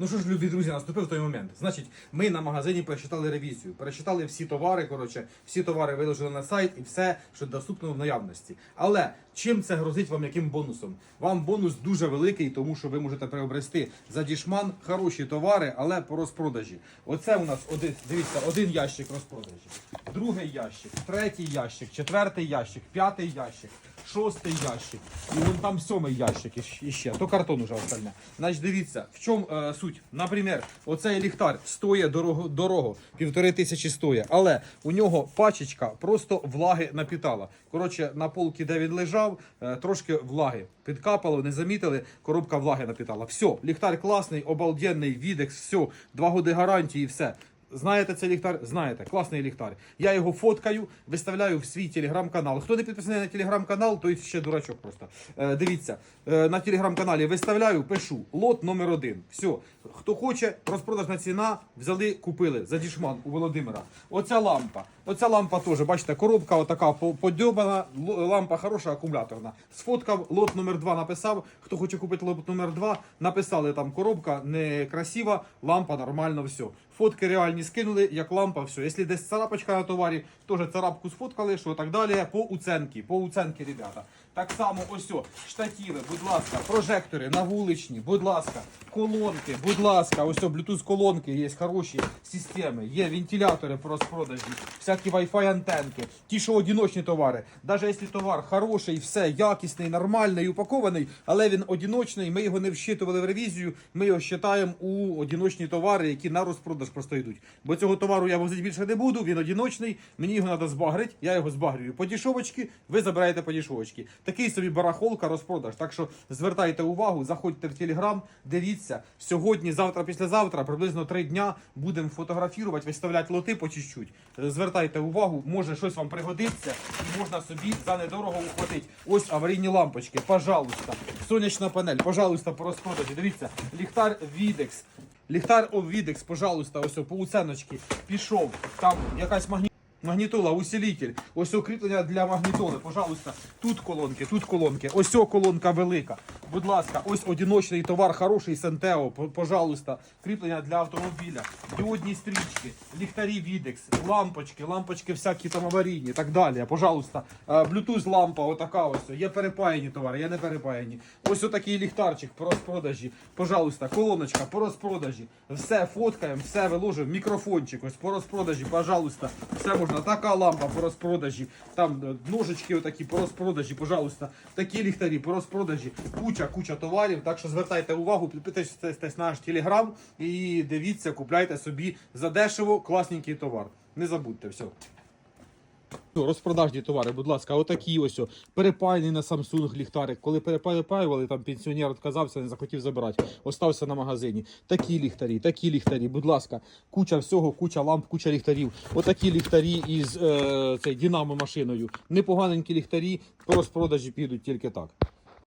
Ну що ж, любі друзі, наступив той момент. Значить, ми на магазині перечитали ревізію, перечитали всі товари. Коротше, всі товари виложили на сайт і все, що доступно в наявності. Але чим це грозить вам яким бонусом? Вам бонус дуже великий, тому що ви можете приобрести за дішман хороші товари, але по розпродажі. Оце у нас один, дивіться, один ящик розпродажі, другий ящик, третій ящик, четвертий ящик, п'ятий ящик. Шостий ящик, і вон там сьомий ящик іщ- іще, то картон уже остальне. Значить, дивіться, в чому е, суть? Наприклад, оцей ліхтар стоїть дорого, дорого, півтори тисячі стоїть, але у нього пачечка просто влаги напітала. Коротше, на полці, де він лежав, е, трошки влаги підкапало, не замітили, коробка влаги напітала. Все, ліхтар класний, обалденний, відекс, все, два годи гарантії, все. Знаєте цей ліхтар? Знаєте, класний ліхтар. Я його фоткаю, виставляю в свій телеграм-канал. Хто не підписаний на телеграм-канал, той ще дурачок просто. Е, дивіться, е, на телеграм-каналі виставляю, пишу лот номер один. Все. Хто хоче, розпродажна ціна, взяли, купили за дішман у Володимира. Оця лампа. Оця лампа теж, бачите, коробка отака по- подьобана, лампа хороша, акумуляторна. Сфоткав, лот номер 2 написав. Хто хоче купити лот номер 2, написали там коробка не красива, лампа нормально, все. Фотки реальні скинули, як лампа, все. Якщо десь царапочка на товарі, теж царапку сфоткали, що так далі. По уценки, по уценки, ребята. Так само, ось о, штативи, будь ласка, прожектори на вуличні, будь ласка, колонки, будь ласка, ось о, Bluetooth колонки, є хороші системи, є вентилятори по розпродажі, всякі Wi-Fi антенки, ті, що одиночні товари. Навіть якщо товар хороший, все якісний, нормальний, упакований, але він одиночний, ми його не вщитували в ревізію, ми його вважаємо у одиночні товари, які на розпродаж просто йдуть. Бо цього товару я возити більше не буду, він одиночний, мені його треба збагрити, я його збагрюю по дішовочки, ви забираєте по дішовочки. Такий собі барахолка розпродаж. Так що звертайте увагу, заходьте в телеграм, дивіться. Сьогодні, завтра, післязавтра, приблизно три дня будемо фотографувати, виставляти лоти по чуть-чуть. Е, Звертайте увагу, може щось вам пригодиться, і можна собі за недорого ухватити. Ось аварійні лампочки, пожалуйста. Сонячна панель, пожалуйста, по розпродажі. Дивіться, ліхтар Відекс. Ліхтар Овідекс, пожалуйста, ось по уценочки пішов. Там якась магні... магнітола, усилитель. Ось укріплення для магнітоли. Пожалуйста, тут колонки, тут колонки. Ось о колонка велика. Будь ласка, ось одиночний товар, хороший Сентео. Пожалуйста, кріплення для автомобіля, діодні стрічки, ліхтарі Відекс, лампочки, лампочки всякі там аварійні, так далі. Пожалуйста, Е, Bluetooth лампа, отака ось. Є перепаяні товари, є не перепаяні. Ось отакий ліхтарчик по розпродажі. Пожалуйста, колоночка по розпродажі. Все фоткаємо, все виложуємо. Мікрофончик ось по розпродажі, пожалуйста. Все можна. Така лампа по розпродажі. Там е, ножички отакі по розпродажі, пожалуйста. Такі ліхтарі по розпродажі. Куча, куча товарів. Так що звертайте увагу, підписуйтесь на наш телеграм і дивіться, купляйте собі задешево класненький товар. Не забудьте все. Розпродажні товари, будь ласка, отакі ось о, перепаяний на Samsung ліхтарик. Коли перепаювали, там пенсіонер відказався, не захотів забирати. Остався на магазині. Такі ліхтарі, такі ліхтарі, будь ласка, куча всього, куча ламп, куча ліхтарів. Отакі ліхтарі із е, цей, Динамо машиною. Непоганенькі ліхтарі по розпродажі підуть тільки так.